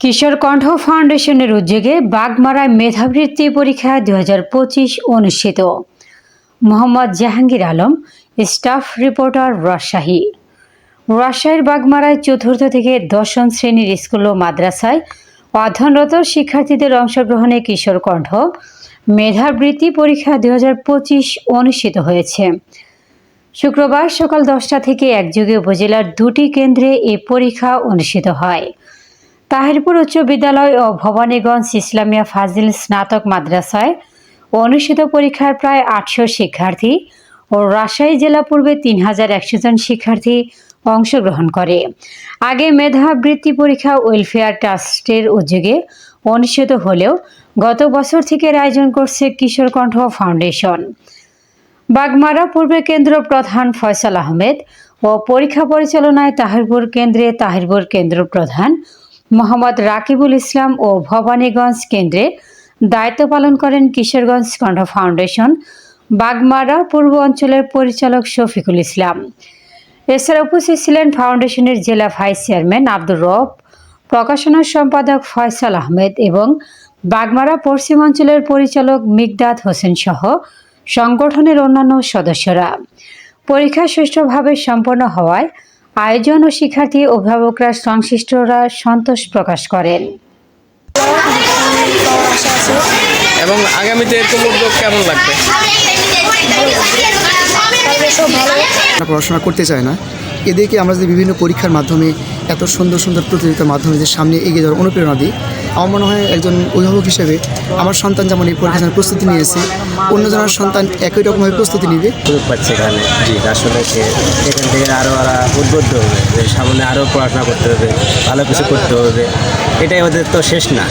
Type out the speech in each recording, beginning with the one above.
কিশোর কণ্ঠ ফাউন্ডেশনের উদ্যোগে বাগমারায় মেধাবৃত্তি পরীক্ষা দু হাজার পঁচিশ অনুষ্ঠিত। Mohammad Jahangir Alam, staff reporter Rajshahi. রাজশাহীর বাগমারায় চতুর্থ থেকে দশম শ্রেণির স্কুল ও মাদ্রাসায় অধ্যয়নরত শিক্ষার্থীদের অংশগ্রহণে কিশোর কণ্ঠ মেধাবৃত্তি পরীক্ষা দু হাজার পঁচিশ অনুষ্ঠিত হয়েছে। শুক্রবার সকাল দশটা থেকে একযোগে উপজেলার দুটি কেন্দ্রে এ পরীক্ষা অনুষ্ঠিত হয়। তাহিরপুর উচ্চ বিদ্যালয় ও ভবানীগঞ্জ ইসলামিয়া ফাজিল স্নাতক মাদ্রাসায় অনুষ্ঠিত পরীক্ষার প্রায় আটশো শিক্ষার্থী ও রাজশাহী জেলা পূর্বে তিন হাজার একশো জন শিক্ষার্থী অংশগ্রহণ করে। আগে মেধাবৃত্তি পরীক্ষা ওয়েলফেয়ার ট্রাস্টের উদ্যোগে অনুষ্ঠিত হলেও গত বছর থেকে আয়োজন করছে কিশোর কণ্ঠ ফাউন্ডেশন। বাগমারা পূর্বে কেন্দ্র প্রধান ফয়সাল আহমেদ ও পরীক্ষা পরিচালনায় তাহিরপুর কেন্দ্রে তাহিরপুর কেন্দ্র প্রধান মোহাম্মদ রাকিবুল ইসলাম ও ভবানীগঞ্জ কেন্দ্রে দায়িত্ব পালন করেন কিশোরগঞ্জ কণ্ঠ ফাউন্ডেশন, বাগমারা পূর্ব অঞ্চলের পরিচালক শফিকুল ইসলাম। এছাড়া উপস্থিত ছিলেন ফাউন্ডেশনের জেলা ভাইস চেয়ারম্যান আব্দুর রব প্রকাশনা সম্পাদক ফয়সাল আহমেদ এবং বাগমারা পশ্চিম অঞ্চলের পরিচালক মিগদাদ হোসেন সহ সংগঠনের অন্যান্য সদস্যরা। পরীক্ষা সুষ্ঠুভাবে সম্পন্ন হওয়ায় আয়োজন ও শিক্ষার্থী অভিভাবকরা সংশ্লিষ্টরা সন্তোষ প্রকাশ করেন। এবং আগামীতে এরকম উদ্যোগ কেমন লাগবে? পড়াশোনা করতে চায় না। এদেরকে আমরা যদি বিভিন্ন পরীক্ষার মাধ্যমে এত সুন্দর সুন্দর প্রতিযোগিতার মাধ্যমে যে সামনে এগিয়ে যাওয়ার অনুপ্রেরণা দিই আমার মনে হয় একজন অভিভাবক হিসেবে আমার সন্তান যেমন এই পরীক্ষার প্রস্তুতি নিয়েছে অন্যজনের সন্তান একই রকমভাবে প্রস্তুতি নেবে। সুযোগ পাচ্ছে এখানে। জি আসলে এখান থেকে আরও আরও উদ্বুদ্ধ হবে যে সামনে আরও পড়াশোনা করতে হবে ভালো কিছু করতে হবে। এটাই ওদের তো শেষ না।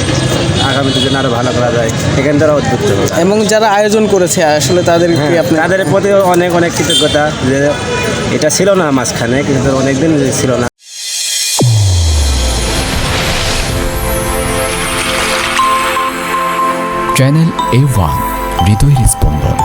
আগামীতে যেন আরও ভালো করা যায়। এখান থেকে ওরা উদ্বুদ্ধ হবে। এবং যারা আয়োজন করেছে আসলে তাদের কি তাদের প্রতি অনেক অনেক কৃতজ্ঞতা যে এটা ছিল না মাঝখানে কিন্তু অনেকদিন ছিল না। চ্যানেল এ ওয়ান হৃদয়ের স্পন্দন